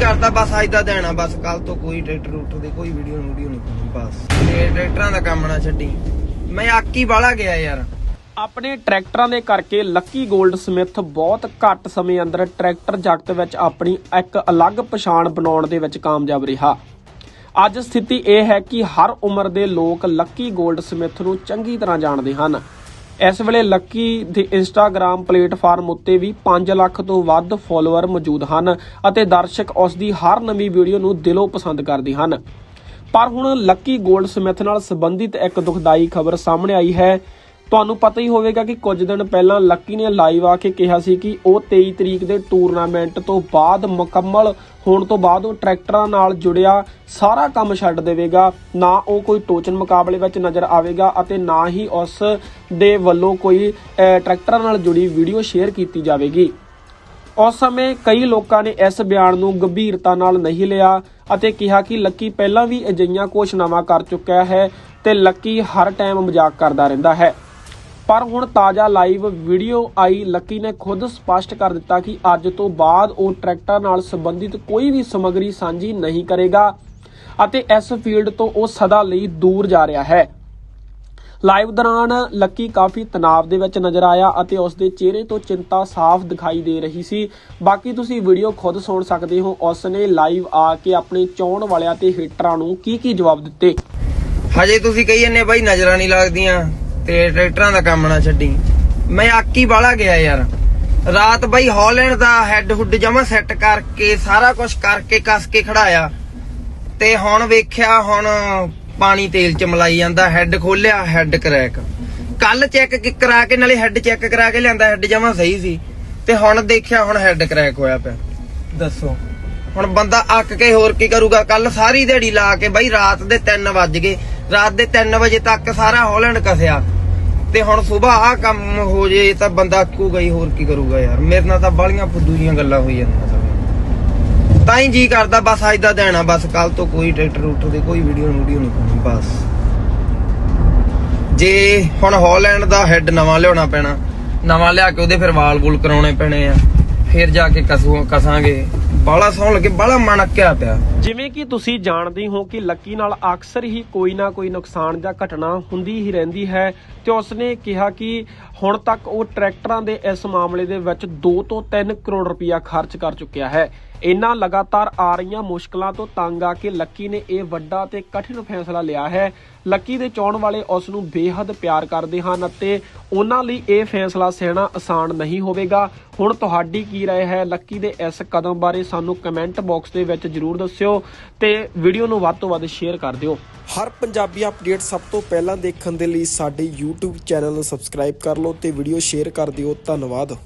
ਕਰਦਾ, ਬਸ ਅੱਜ ਦਾ ਦੇਣਾ ਬਸ ਕੱਲ ਤੋਂ ਕੋਈ ਟਰੈਕਟਰ ਰੂਟਰ ਦੀ ਕੋਈ ਵੀਡੀਓ ਵੀਡੀਓ ਨਹੀਂ ਪਾਉਣੀ, ਬਸ। ਤੇ ਟਰੈਕਟਰਾਂ ਦਾ ਕੰਮ ਨਾ ਛੱਡੀ। ਮੈਂ ਆਕੀ ਬਾਲਾ ਗਿਆ ਯਾਰ। ਆਪਣੇ ਟਰੈਕਟਰਾਂ ਦੇ ਕਰਕੇ ਲੱਕੀ 골ਡ ਸਮਿਥ ਬਹੁਤ ਘੱਟ ਸਮੇਂ ਅੰਦਰ ਟਰੈਕਟਰ ਜਗਤ ਵਿੱਚ ਆਪਣੀ ਇੱਕ ਅਲੱਗ ਪਛਾਣ ਬਣਾਉਣ ਦੇ ਵਿੱਚ ਕਾਮਯਾਬ ਰਿਹਾ। ਅੱਜ ਸਥਿਤੀ ਇਹ ਹੈ ਕਿ ਹਰ ਉਮਰ ਦੇ ਲੋਕ ਲੱਕੀ 골ਡ ਸਮਿਥ ਨੂੰ ਚੰਗੀ ਤਰ੍ਹਾਂ ਜਾਣਦੇ ਹਨ। ਇਸ ਵੇਲੇ ਲੱਕੀ ਦੇ ਇੰਸਟਾਗ੍ਰam ਪਲੇਟਫਾਰਮ ਉੱਤੇ ਵੀ 5 ਲੱਖ ਤੋਂ ਵੱਧ ਫੋਲੋਅਰ ਮੌਜੂਦ ਹਨ ਅਤੇ ਦਰਸ਼ਕ ਉਸ ਦੀ ਹਰ ਨਵੀਂ ਵੀਡੀਓ ਨੂੰ ਦਿਲੋਂ ਪਸੰਦ ਕਰਦੇ ਹਨ। ਪਰ ਹੁਣ ਲੱਕੀ ਗੋਲਡ ਸਮਿਥ ਨਾਲ ਸੰਬੰਧਿਤ ਇੱਕ ਦੁਖਦਾਈ ਖਬਰ ਸਾਹਮਣੇ ਆਈ ਹੈ। ਤੁਹਾਨੂੰ ਪਤਾ ਹੀ ਹੋਵੇਗਾ ਕਿ ਕੁਝ ਦਿਨ ਪਹਿਲਾਂ ਲੱਕੀ ਨੇ ਲਾਈਵ ਆ ਕੇ ਕਿਹਾ ਸੀ ਕਿ ਉਹ 23 ਤਰੀਕ ਦੇ ਟੂਰਨਾਮੈਂਟ ਤੋਂ ਬਾਅਦ ਮੁਕੰਮਲ ਹੋਣ ਤੋਂ ਬਾਅਦ ਉਹ ਟਰੈਕਟਰਾਂ ਨਾਲ ਜੁੜਿਆ, ਸਾਰਾ ਕੰਮ ਛੱਡ ਦੇਵੇਗਾ, ਨਾ ਉਹ ਕੋਈ ਟੋਚਨ ਮੁਕਾਬਲੇ ਵਿੱਚ ਨਜ਼ਰ ਆਵੇਗਾ ਅਤੇ ਨਾ ਹੀ ਉਸ ਦੇ ਵੱਲੋਂ ਕੋਈ ਟਰੈਕਟਰਾਂ ਨਾਲ ਜੁੜੀ ਵੀਡੀਓ ਸ਼ੇਅਰ ਕੀਤੀ ਜਾਵੇਗੀ। ਉਸ ਸਮੇਂ ਕਈ ਲੋਕਾਂ ਨੇ ਇਸ ਬਿਆਨ ਨੂੰ ਗੰਭੀਰਤਾ ਨਾਲ ਨਹੀਂ ਲਿਆ ਅਤੇ ਕਿਹਾ ਕਿ ਲੱਕੀ ਪਹਿਲਾਂ ਵੀ ਅਜਿਹੀਆਂ ਘੋਸ਼ਣਾਵਾਂ ਕਰ ਚੁੱਕਿਆ ਹੈ ਤੇ ਲੱਕੀ ਹਰ ਟਾਈਮ ਮਜ਼ਾਕ ਕਰਦਾ ਰਹਿੰਦਾ ਹੈ। ਪਰ ਹੁਣ ਤਾਜ਼ਾ ਲਾਈਵ ਵੀਡੀਓ ਆਈ। ਲੱਕੀ ਨੇ ਖੁਦ ਸਪਸ਼ਟ ਕਰ ਦਿੱਤਾ ਕਿ ਅੱਜ ਤੋਂ ਬਾਅਦ ਉਹ ਟਰੈਕਟਰ ਨਾਲ ਸੰਬੰਧਿਤ ਕੋਈ ਵੀ ਸਮੱਗਰੀ ਸਾਂਝੀ ਨਹੀਂ ਕਰੇਗਾ ਅਤੇ ਇਸ ਫੀਲਡ ਤੋਂ ਉਹ ਸਦਾ ਲਈ ਦੂਰ ਜਾ ਰਿਹਾ ਹੈ। ਲਾਈਵ ਦੌਰਾਨ ਲੱਕੀ ਕਾਫੀ ਤਣਾਅ ਦੇ ਵਿੱਚ ਨਜ਼ਰ ਆਇਆ ਅਤੇ ਉਸ ਦੇ ਚਿਹਰੇ ਤੋਂ ਚਿੰਤਾ ਸਾਫ਼ ਦਿਖਾਈ ਦੇ ਰਹੀ ਸੀ। ਬਾਕੀ ਤੁਸੀਂ ਵੀਡੀਓ ਖੁਦ ਸੁਣ ਸਕਦੇ ਹੋ। ਉਸ ਨੇ ਲਾਈਵ ਆ ਕੇ ਆਪਣੇ ਚਾਹਣ ਵਾਲਿਆਂ ਤੇ ਹੇਟਰਾਂ ਨੂੰ ਕੀ ਕੀ ਜਵਾਬ ਦਿੱਤੇ? ਹਜੇ ਤੁਸੀਂ ਕਹੀ ਜੰਨੇ ਬਾਈ ਨਜ਼ਰਾਂ ਨਹੀਂ ਲੱਗਦੀਆਂ। ਤੇ ਟਰੈਕਟਰਾਂ ਦਾ ਕੰਮ ਨਾ ਛੱਡੀ। ਮੈਂ ਆਕੀ ਬਾਲਾ ਗਿਆ ਯਾਰ। ਰਾਤ ਬਾਈ ਹਾਲੈਂਡ ਦਾ ਹੈੱਡ ਹੁੱਡ ਜਮਾ ਸੈੱਟ ਕਰਕੇ ਸਾਰਾ ਕੁਝ ਕਰਕੇ ਕੱਸ ਕੇ ਖੜਾਇਆ। ਤੇ ਹੁਣ ਵੇਖਿਆ ਹੁਣ ਪਾਣੀ ਤੇਲ ਚ ਮਲਾਈ ਜਾਂਦਾ ਹੈੱਡ ਖੋਲਿਆ ਹੈੱਡ ਕਰੈਕ ਕੱਲ ਚੈੱਕ ਕਰਾ ਕੇ ਨਾਲੇ ਹੈੱਡ ਚੈੱਕ ਕਰਾ ਕੇ ਲਿਆਂਦਾ ਹੈੱਡ ਜਮਾ ਸਹੀ ਸੀ। ਤੇ ਹੁਣ ਦੇਖਿਆ ਹੁਣ ਹੈੱਡ ਕਰੈਕ ਹੋਇਆ ਪਿਆ। ਦੱਸੋ। ਹੁਣ ਬੰਦਾ ਅੱਕ ਕੇ ਹੋਰ ਕੀ ਕਰੂਗਾ? ਕੱਲ ਸਾਰੀ ਦਿਹਾੜੀ ਲਾ ਕੇ ਬਾਈ ਰਾਤ ਦੇ 3 ਵੱਜ ਗਏ। ਰਾਤ ਦੇ 3 ਵਜੇ ਤੱਕ ਸਾਰਾ ਹਾਲੈਂਡ ਕਸਿਆ। ਤੇ ਹੁਣ ਸਵੇਰ ਆ ਕੰਮ ਹੋ ਜੇ ਤਾਂ ਬੰਦਾ ਅੱਕੂਗਾ ਹੀ ਹੋਰ ਕੀ ਕਰੂਗਾ ਯਾਰ? ਮੇਰੇ ਨਾਲ ਤਾਂ ਬਾਲੀਆਂ ਫੁੱਦੂ ਜੀਆਂ ਗੱਲਾਂ ਹੋਈ ਜਾਂਦੀਆਂ ਸਾਰੀਆਂ। ਤਾਂ ਹੀ ਜੀ ਕਰਦਾ, ਬਸ ਅੱਜ ਦਾ ਦੇਣਾ ਬਸ ਕੱਲ ਤੋਂ ਕੋਈ ਟਰੈਕਟਰ ਰੂਟਰ ਦੀ ਕੋਈ ਵੀਡੀਓ ਵੀਡੀਓ ਨਹੀਂ ਪਾਉਣੀ, ਬਸ। ਜੇ ਹੁਣ ਹਾਲੈਂਡ ਦਾ ਹੈੱਡ ਨਵਾਂ ਲਿਆਉਣਾ ਪੈਣਾ, ਨਵਾਂ ਲਿਆ ਕੇ ਉਹਦੇ ਫਿਰ ਵਾਲ ਵੂਲ ਕਰਾਉਣੇ ਪੈਣੇ ਆ। ਫਿਰ ਜਾ ਕੇ ਕਸੂ ਕਸਾਂਗੇ। ਬਾਲਾ ਸੌਣ ਲੱਗੇ ਬਾਲਾ ਮਨ ਅੱਕਿਆ ਪਿਆ। ਜਿਵੇਂ ਕਿ ਤੁਸੀਂ ਜਾਣਦੇ ਹੋ ਕਿ ਲੱਕੀ ਨਾਲ ਅਕਸਰ ਹੀ ਕੋਈ ਨਾ ਕੋਈ ਨੁਕਸਾਨ ਜਾਂ ਘਟਨਾ ਹੁੰਦੀ ਹੀ ਰਹਿੰਦੀ ਹੈ ਤੇ ਉਸਨੇ ਕਿਹਾ ਕਿ ਹੁਣ ਤੱਕ ਉਹ ਟਰੈਕਟਰਾਂ ਦੇ ਇਸ ਮਾਮਲੇ ਦੇ ਵਿੱਚ 2 ਤੋਂ 3 ਕਰੋੜ ਰੁਪਇਆ ਖਰਚ ਕਰ ਚੁੱਕਿਆ ਹੈ। ਇਨ੍ਹਾਂ ਲਗਾਤਾਰ ਆ ਰਹੀਆਂ ਮੁਸ਼ਕਲਾਂ ਤੋਂ ਤੰਗ ਆ ਕੇ ਲੱਕੀ ਨੇ ਇਹ ਵੱਡਾ ਤੇ ਕਠਿਨ ਫੈਸਲਾ ਲਿਆ ਹੈ। ਲੱਕੀ ਦੇ ਚਾਹਣ ਵਾਲੇ ਉਸ ਨੂੰ ਬੇਹੱਦ ਪਿਆਰ ਕਰਦੇ ਹਨ ਅਤੇ ਉਹਨਾਂ ਲਈ ਇਹ ਫੈਸਲਾ ਸਹਿਣਾ ਆਸਾਨ ਨਹੀਂ ਹੋਵੇਗਾ। ਹੁਣ ਤੁਹਾਡੀ ਕੀ ਰਾਏ ਹੈ? ਲੱਕੀ ਦੇ ਇਸ ਕਦਮ ਬਾਰੇ ਸਾਨੂੰ ਕਮੈਂਟ ਬਾਕਸ ਦੇ ਵਿੱਚ ਜਰੂਰ ਦੱਸਿਓ ਤੇ ਵੀਡੀਓ ਨੂੰ ਵੱਧ ਤੋਂ ਵੱਧ ਸ਼ੇਅਰ ਕਰ ਦਿਓ। ਹਰ ਪੰਜਾਬੀ ਅਪਡੇਟ ਸਭ ਤੋਂ ਪਹਿਲਾਂ ਦੇਖਣ ਦੇ ਲਈ ਸਾਡੇ YouTube ਚੈਨਲ ਨੂੰ ਸਬਸਕ੍ਰਾਈਬ ਕਰ ਲਓ ਤੇ ਵੀਡੀਓ ਸ਼ੇਅਰ ਕਰ ਦਿਓ। ਧੰਨਵਾਦ।